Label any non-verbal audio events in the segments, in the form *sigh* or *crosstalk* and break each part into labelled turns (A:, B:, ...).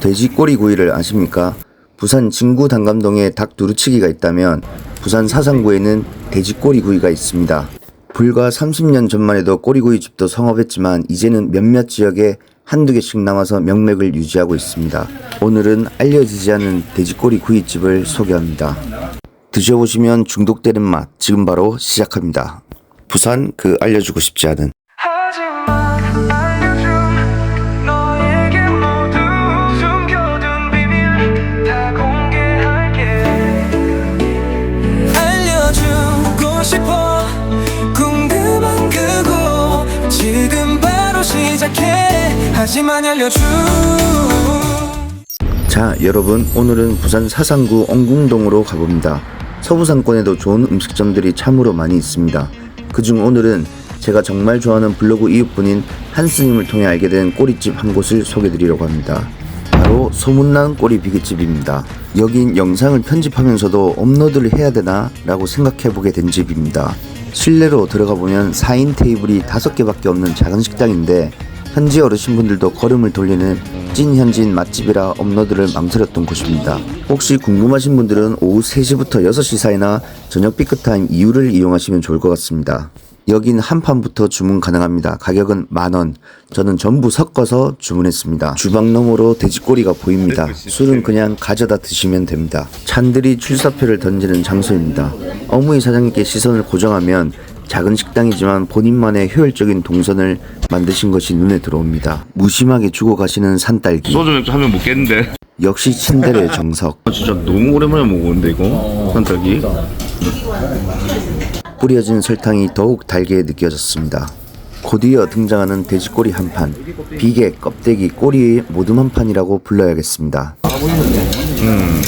A: 돼지 꼬리구이를 아십니까? 부산 진구 단감동에 닭 두루치기가 있다면 부산 사상구에는 돼지 꼬리구이가 있습니다. 불과 30년 전만 해도 꼬리구이 집도 성업했지만 이제는 몇몇 지역에 한두 개씩 남아서 명맥을 유지하고 있습니다. 오늘은 알려지지 않은 돼지꼬리 구이집을 소개합니다. 드셔보시면 중독되는 맛 지금 바로 시작합니다. 부산 그 알려주고 싶지 않은
B: 하지만
A: 자 여러분 오늘은 부산 사상구 엉궁동으로 가봅니다. 서부상권에도 좋은 음식점들이 참으로 많이 있습니다. 그중 오늘은 제가 정말 좋아하는 블로그 이웃분인 한스님을 통해 알게 된 꼬리집 한 곳을 소개드리려고 합니다. 바로 소문난 꼬리 비계집입니다. 여긴 영상을 편집하면서도 업로드를 해야 되나 라고 생각해보게 된 집입니다. 실내로 들어가 보면 4인 테이블이 5개밖에 없는 작은 식당인데 현지 어르신분들도 걸음을 돌리는 찐 현지인 맛집이라 업로드를 망설였던 곳입니다. 혹시 궁금하신 분들은 오후 3시부터 6시 사이나 저녁 삐끗타임 이후를 이용하시면 좋을 것 같습니다. 여긴 한 판부터 주문 가능합니다. 가격은 만원. 저는 전부 섞어서 주문했습니다. 주방 너머로 돼지꼬리가 보입니다. 술은 그냥 가져다 드시면 됩니다. 찬들이 출사표를 던지는 장소입니다. 어무이 사장님께 시선을 고정하면 작은 식당이지만 본인만의 효율적인 동선을 만드신 것이 눈에 들어옵니다. 무심하게 주고 가시는 산딸기.
C: 소주 맥주 하면 먹겠는데
A: 역시 친데레의 정석.
C: 아, 진짜 너무 오랜만에 먹었는데 이거 산딸기
A: 뿌려진 설탕이 더욱 달게 느껴졌습니다. 곧이어 등장하는 돼지꼬리 한 판, 비계, 껍데기, 꼬리의 모듬 한 판이라고 불러야겠습니다. 음,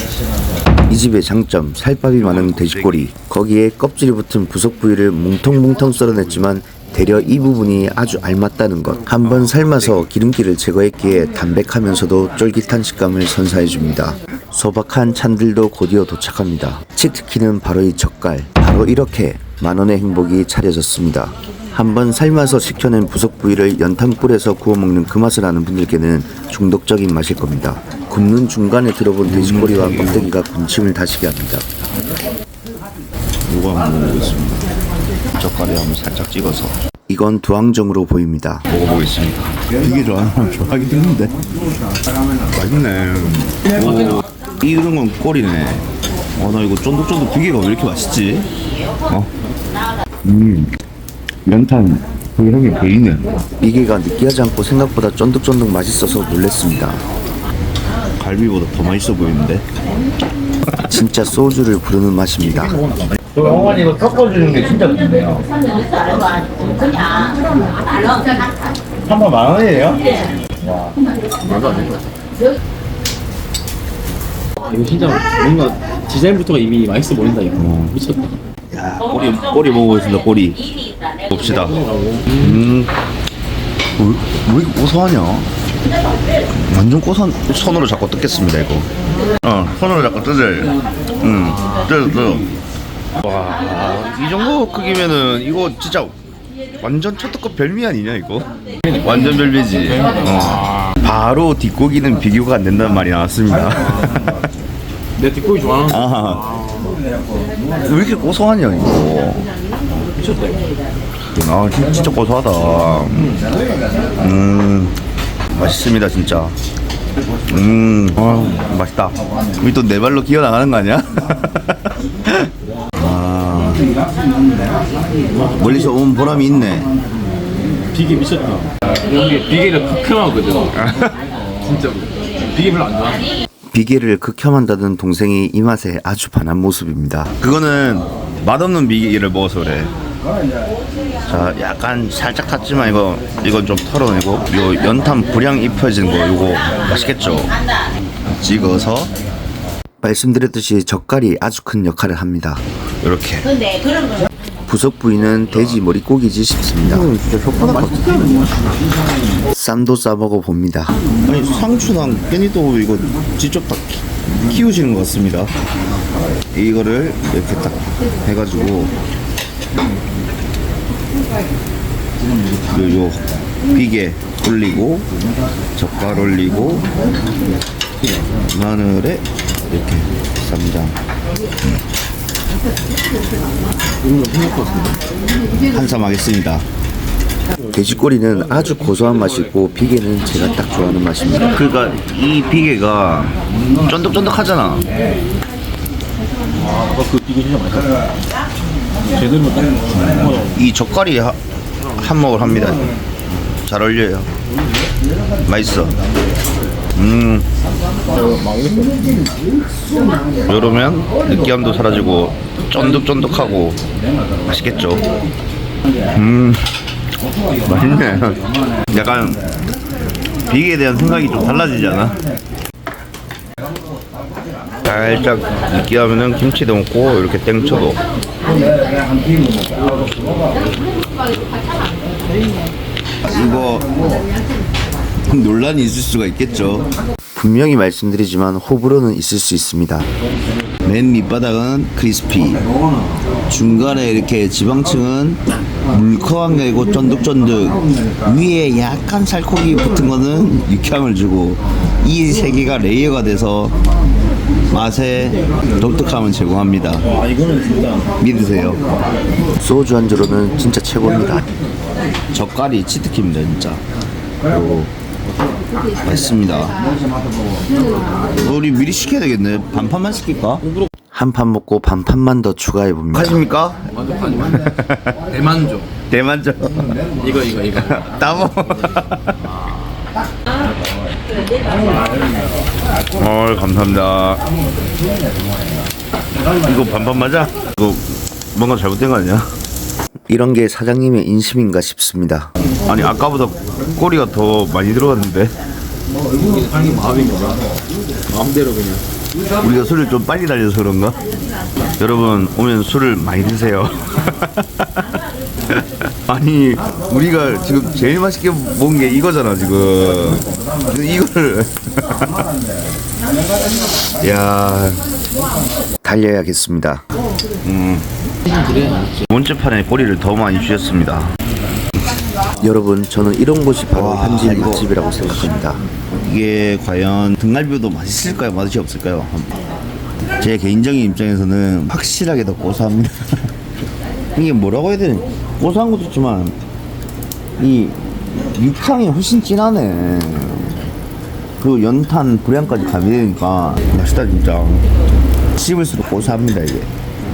A: 이 집의 장점, 살밥이 많은 돼지꼬리, 거기에 껍질이 붙은 부속 부위를 뭉텅뭉텅 썰어냈지만 대려 이 부분이 아주 알맞다는 것. 한번 삶아서 기름기를 제거했기에 담백하면서도 쫄깃한 식감을 선사해줍니다. 소박한 찬들도 곧이어 도착합니다. 치트키는 바로 이 젓갈. 바로 이렇게 만원의 행복이 차려졌습니다. 한번 삶아서 식혀낸 부속 부위를 연탄불에서 구워 먹는 그 맛을 아는 분들께는 중독적인 맛일 겁니다. 굽는 중간에 들어본 돼지꼬리와 껍데기가 군침을 다시게 합니다.
C: 이거 한번 먹어보겠습니다 젓갈에 한번 살짝 찍어서
A: 이건 두항정으로 보입니다.
C: 먹어보겠습니다 되게 좋아하는 좋아하긴 했는데 맛있네 오 이런 건 꼬리네 어나 이거 쫀득쫀득 비계가 왜 이렇게 맛있지? 어? 음 연탄 거기 형이 보이네
A: 비계가 느끼하지 않고 생각보다 쫀득쫀득 맛있어서 놀랬습니다.
C: 갈비보다 더 맛있어 보이는데?
A: 진짜 소주를 부르는 맛입니다.
D: 그 어머니 이거 섞어주는 게 진짜 좋네요. 한번 만 원이에요?
E: 이거 진짜 뭔가 디자인부터가 이미 맛있어 보인다 이거. 미쳤다.
C: 꼬리 꼬리 먹어보겠습니다 꼬리. 봅시다. 음. 왜, 왜 이렇게 고소하냐 완전 고소한 손으로 잡고 뜯겠습니다 이거. 어 손으로 잡고 뜯을 음 뜯어 뜯어 와이 정도 크기면은 이거 진짜 완전 초특급 별미 아니냐 이거? 완전 별미지. 어. 바로 뒷고기는 비교가 안 된다는 말이 나왔습니다.
E: 내 뒷고기 좋아하는
C: 아, 왜 이렇게 고소하냐 이거?
E: 미쳤다 이거.
C: 아 진- 진짜 고소하다. 음 맛있습니다 진짜. 음 아, 맛있다. 우리 또내 발로 기어 나가는 거 아니야? *laughs* 아 멀리서 온 보람이 있네.
E: 비계 미쳤다. 여기 비계를 극혐하거든. 진짜로. 비계 별로 안 좋아.
A: 비계를 극혐한다던 동생이 이 맛에 아주 반한 모습입니다.
C: 그거는 맛없는 미기를 먹어서 그래 자 약간 살짝 탔지만 이거 이건 좀 털어내고 요 연탄 불향 입혀진 거 요거 맛있겠죠 찍어서
A: 말씀드렸듯이 젓갈이 아주 큰 역할을 합니다.
C: 이렇게
A: 부속 부위는 돼지 머리고기지 싶습니다. 쌈도 싸먹어 봅니다.
C: 아니 상추랑 깻잎도 이거 직접 다 키- 키우시는 것 같습니다. 이거를 이렇게 딱 해가지고 요, 요 비계 올리고 젓갈 올리고 마늘에 이렇게 쌈장 한쌈 하겠습니다
A: 돼지꼬리는 아주 고소한 맛이 있고 비계는 제가 딱 좋아하는 맛입니다.
C: 그러니까 이 비계가 쫀득쫀득하잖아
E: 그 비계 진짜 맛있다. 제대로 딱. 어,
C: 이 젓갈이 하- 한몫을 합니다. 잘 어울려요. 맛있어. 음. 이러면 느끼함도 사라지고 쫀득쫀득하고 맛있겠죠. 음. 맛있네. 약간 비계에 대한 생각이 좀 달라지지 않아? 살짝 느끼하면은 김치도 먹고 이렇게 땡쳐도. 이거 논란이 있을 수가 있겠죠.
A: 분명히 말씀드리지만 호불호는 있을 수 있습니다.
C: 맨 밑바닥은 크리스피. 중간에 이렇게 지방층은 게 아니고 쫀득쫀득. 위에 약간 살코기 붙은 거는 육향을 주고 이 세 개가 레이어가 돼서 맛의 독특함을 제공합니다
E: 아, 이거는 진짜.
C: 믿으세요
A: 소주 안주로는 진짜 최고입니다.
C: 젓갈이 치트키입니다 진짜 그리고 맛있습니다 우리 미리 시켜야 되겠네 반판만 시킬까?
A: 한 판 먹고 반판만 더 추가해 봅니다.
C: 하십니까?
E: 대만족.
C: 대만족
E: 이거, 이거, 이거. *laughs*
C: 따모 어 감사합니다 이거 반반 맞아? 이거 뭔가 잘못된 거 아니야?
A: 이런 게 사장님의 인심인가 싶습니다.
C: 아니 아까보다 꼬리가 더 많이 들어갔는데
E: 게 마음인 거야. 마음대로 그냥.
C: 우리가 술을 좀 빨리 달려서 그런가? 여러분 오면 술을 많이 드세요 *laughs* 아니 우리가 지금 제일 맛있게 먹은 게 이거잖아 지금. 이거를. *laughs* 야.
A: 달려야겠습니다.
C: 두 번째 판에 꼬리를 더 많이 주셨습니다.
A: 여러분 저는 이런 곳이 바로
C: 와,
A: 현지
C: 이거-
A: 맛집이라고 생각합니다.
C: 이게 과연 등갈비도 맛있을까요? 맛이 없을까요? 제 개인적인 입장에서는 확실하게 더 고소합니다 *laughs* 이게 뭐라고 해야 되나 고소한 것도 있지만 이 육향이 훨씬 진하네 그 연탄 불향까지 가미되니까 맛있다 진짜 씹을수록 고소합니다 이게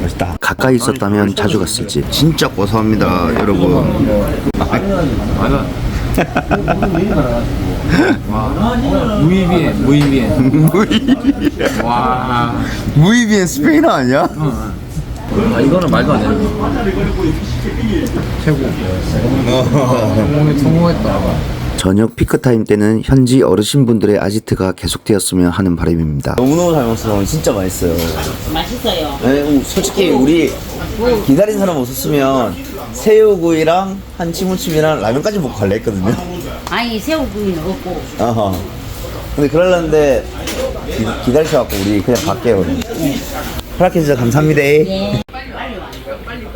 C: 맛있다
A: 가까이 있었다면 자주 갔을지.
C: 진짜 고소합니다 여러분
E: 맞아. 와. 무이비에, 무이비에. 와.
C: 무이비엔 스페인어 아니야?
E: 아, 이거는 말도 안 되는 거. 최고. 성공했, 성공했다.
A: 저녁 피크타임 때는 현지 어르신분들의 아지트가 계속되었으면 하는 바람입니다.
C: 너무너무 잘 먹었어 진짜 맛있어요
F: 맛있어요.
C: 네, 음, 솔직히 우리 기다린 사람 없었으면 새우구이랑 한치무침이랑 라면까지 먹고 갈래 했거든요.
F: 아니 새우구이는 없고
C: 아하. 근데 그러려는데 기, 기다리셔갖고 우리 그냥 갈게요. 그럼. 허락해 주셔서 감사합니다.
F: 예.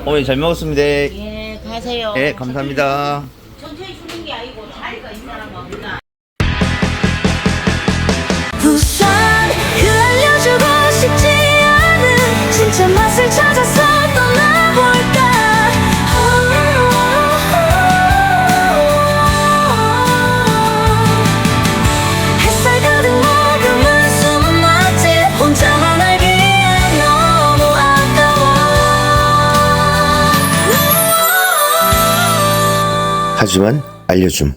C: 어머니 잘 먹었습니다.
F: 예 가세요.
C: 네, 감사합니다.
F: 천천히 주는 게 아니고 자리가 있는 사람은 없나.
G: 부산 그 알려주고 싶지 않은 진짜 맛을 찾아서
A: 하지만 알려줌.